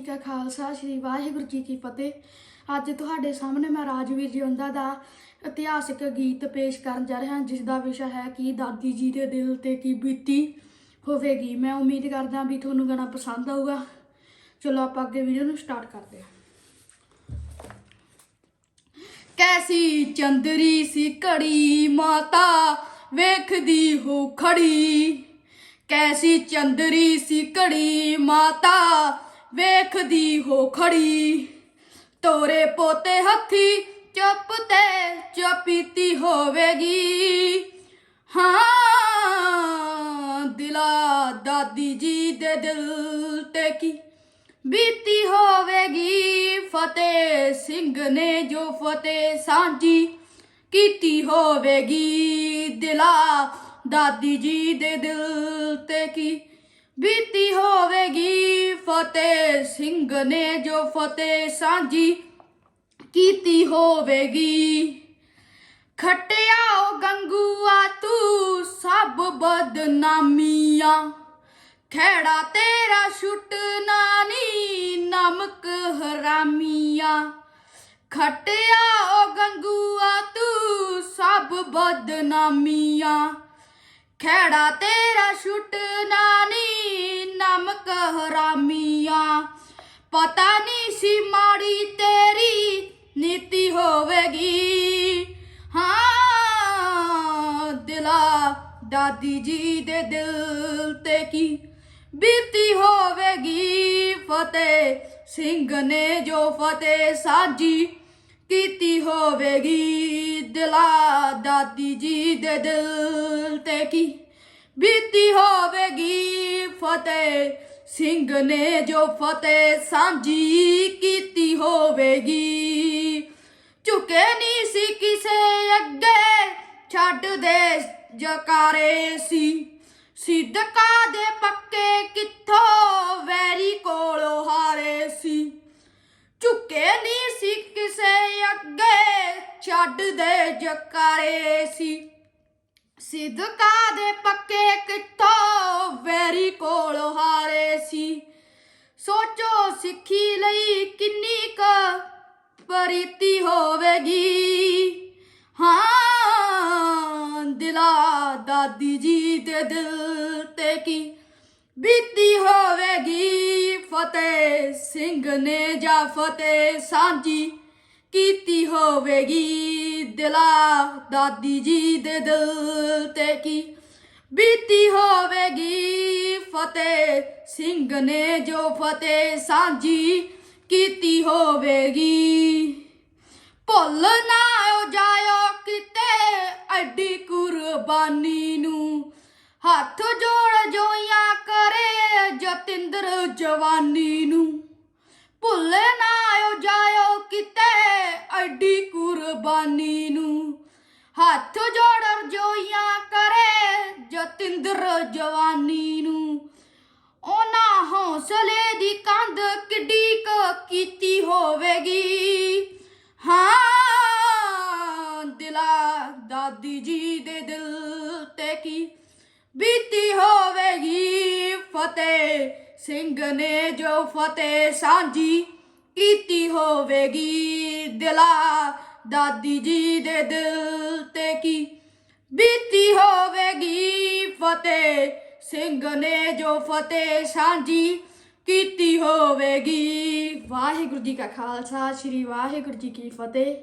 ਜੀ ਕਾ ਖਾਲਸਾ, ਸ੍ਰੀ ਵਾਹਿਗੁਰੂ ਜੀ ਕੀ ਫਤਿਹ। ਅੱਜ ਤੁਹਾਡੇ ਸਾਹਮਣੇ ਮੈਂ ਰਾਜਵੀਰ ਜਿਉਂਦਾ ਦਾ ਇਤਿਹਾਸਿਕ ਗੀਤ ਪੇਸ਼ ਕਰਨ ਜਾ ਰਿਹਾ ਹਾਂ ਜਿਸ ਦਾ ਵਿਸ਼ਾ ਹੈ ਕਿ ਦਾਦੀ ਜੀ ਦੇ ਦਿਲ ਤੇ ਕੀ ਬੀਤੀ ਹੋਵੇਗੀ। ਮੈਂ ਉਮੀਦ ਕਰਦਾ ਵੀ ਤੁਹਾਨੂੰ ਗਾਣਾ ਪਸੰਦ ਆਊਗਾ। ਚਲੋ ਆਪਾਂ ਅੱਗੇ ਵੀਡੀਓ ਨੂੰ ਸਟਾਰਟ ਕਰਦੇ ਹਾਂ। ਕੈਸੀ ਚੰਦਰੀ ਸੀ ਘੜੀ ਮਾਤਾ, ਵੇਖਦੀ ਹੋ ਖੜੀ। ਕੈਸੀ ਚੰਦਰੀ ਸੀ ਘੜੀ ਮਾਤਾ ਵੇਖਦੀ ਹੋ ਖੜੀ। ਤੋਰੇ ਪੋਤੇ ਹੱਥੀ ਚੁੱਪ ਤੇ ਚਪੀਤੀ ਹੋਵੇਗੀ। ਹਾਂ, ਦਿਲਾ ਦਾਦੀ ਜੀ ਦੇ ਦਿਲ ਤੇ ਕੀ ਬੀਤੀ ਹੋਵੇਗੀ। ਫਤਿਹ ਸਿੰਘ ਨੇ ਜੋ ਫਤਿਹ ਸਾਂਝੀ ਕੀਤੀ ਹੋਵੇਗੀ। ਦਿਲਾ ਦਾਦੀ ਜੀ ਦੇ ਦਿਲ ਤੇ ਕੀ ਬੀਤੀ ਹੋਵੇਗੀ। ਫਤਿਹ ਸਿੰਘ ਨੇ ਜੋ ਫਤਿਹ ਸਾਂਝੀ ਕੀਤੀ ਹੋਵੇਗੀ। ਖਟਿਆਓ ਗੰਗੂਆ, ਤੂੰ ਸਭ ਬਦਨਾਮੀਆਂ। ਖੇੜਾ ਤੇਰਾ ਛੁੱਟਣਾ ਨੀ ਨਮਕ ਹਰਾਮੀਆਂ। ਖਟਿਆਓ ਗੰਗੂਆ, ਤੂੰ ਸਭ ਬਦਨਾਮੀਆਂ। ਖੇੜਾ ਤੇਰਾ ਛੁੱਟਣਾ ਨੀ ਨਮਕ ਹਰਾਮੀਆਂ ਪਤਾ ਨਹੀਂ ਸੀ ਮਾੜੀ ਤੇਰੀ ਨੀਤੀ ਹੋਵੇਗੀ ਹਾਂ ਦਿਲਾ ਦਾਦੀ ਜੀ ਦੇ ਦਿਲ ਤੇ ਕੀ ਬੀਤੀ ਹੋਵੇਗੀ ਫਤਿਹ ਸਿੰਘ ਨੇ ਜੋ ਫਤਿਹ ਸਾਜੀ ਕੀਤੀ ਹੋਵੇਗੀ ਦਿਲਾ ਦਾਦੀ ਜੀ ਦੇ ਦਿਲ ਤੇ ਕੀ ਬੀਤੀ ਹੋਵੇਗੀ ਫਤਿਹ ਸਿੰਘ ਨੇ ਜੋ ਫਤਿਹ ਸਾਂਝੀ ਕੀਤੀ ਹੋਵੇਗੀ। ਝੁਕੇ ਨਹੀਂ ਸੀ ਕਿਸੇ ਅੱਗੇ, ਛੱਡ ਦੇ ਜਕਾਰੇ ਸੀ। ਸਿੱਧਕਾ ਦੇ ਪੱਕੇ ਕਿੱਥੋਂ, ਵੈਰੀ ਕੋਲੋਂ ਹਾਰੇ ਸੀ। ਝੁਕੇ ਨਹੀਂ ਸੀ ਕਿਸੇ ਅੱਗੇ, ਛੱਡ ਦੇ ਜਕਾਰੇ ਸੀ। ਸਿੱਧਕਾ ਦੇ ਪੱਕੇ ਕਿੱਥੋਂ ਵੈਰੀ ਕੋਲ ਹਾਰੇ ਸੀ। ਸੋਚੋ ਸਿੱਖੀ ਲਈ ਕਿੰਨੀ ਕ ਪਰੀਤੀ ਹੋਵੇਗੀ। ਹਾਂ, ਦਿਲਾ ਦਾਦੀ ਜੀ ਦੇ ਦਿਲ ਤੇ ਕੀ ਬੀਤੀ ਹੋਵੇਗੀ। ਫਤਿਹ ਸਿੰਘ ਨੇ ਜਾਂ ਫਤਿਹ ਸਾਂਝੀ ਕੀਤੀ ਹੋਵੇਗੀ। ਦਿਲਾ ਦਾਦੀ ਜੀ ਦੇ ਦਿਲ ਤੇ ਕੀ ਬੀਤੀ ਹੋਵੇਗੀ ਫਤਿਹ। ਸਿੰਘ ਨੇ ਜੋ ਫਤਿਹ ਸਾਂਝੀ ਕੀਤੀ ਹੋਵੇਗੀ। ਭੁੱਲ ਨਾ ਜਾਇਓ ਕਿਤੇ ਐਡੀ ਕੁਰਬਾਨੀ ਨੂੰ। ਹੱਥ ਜੋੜ ਜੋਈਆਂ ਕਰੇ ਜਤਿੰਦਰ ਜਵਾਨੀ ਨੂੰ। ਭੁੱਲ ਨਾ ਜਾਇਓ ਕਿਤੇ ਐਡੀ ਕੁਰਬਾਨੀ ਨੂੰ। ਹੱਥ ਜੋੜ ਜੋਈਆਂ ਕਰੇ ਜਵਾਨੀ ਨੂੰ। ਉਹਨਾਂ ਹੌਸਲੇ ਦੀ ਕੰਧ ਕਿੱਡੀ ਕ ਕੀਤੀ ਹੋਵੇਗੀ। ਹਾਂ, ਦਿਲਾ ਦਾਦੀ ਜੀ ਦੇ ਦਿਲ ਤੇ ਕੀ ਬੀਤੀ ਹੋਵੇਗੀ। ਫਤਿਹ ਸਿੰਘ ਨੇ ਜੋ ਫਤਿਹ ਸਾਂਝੀ ਕੀਤੀ ਹੋਵੇਗੀ। ਦਿਲਾ ਦਾਦੀ ਜੀ ਦੇ ਦਿਲ ਸਿੰਘ ਨੇ ਜੋ ਫਤਿਹ ਸਾਂਝੀ ਕੀਤੀ ਹੋਵੇਗੀ। ਵਾਹਿਗੁਰੂ ਜੀ ਕਾ ਖਾਲਸਾ, ਸ੍ਰੀ ਵਾਹਿਗੁਰੂ ਜੀ ਕੀ ਫਤਿਹ।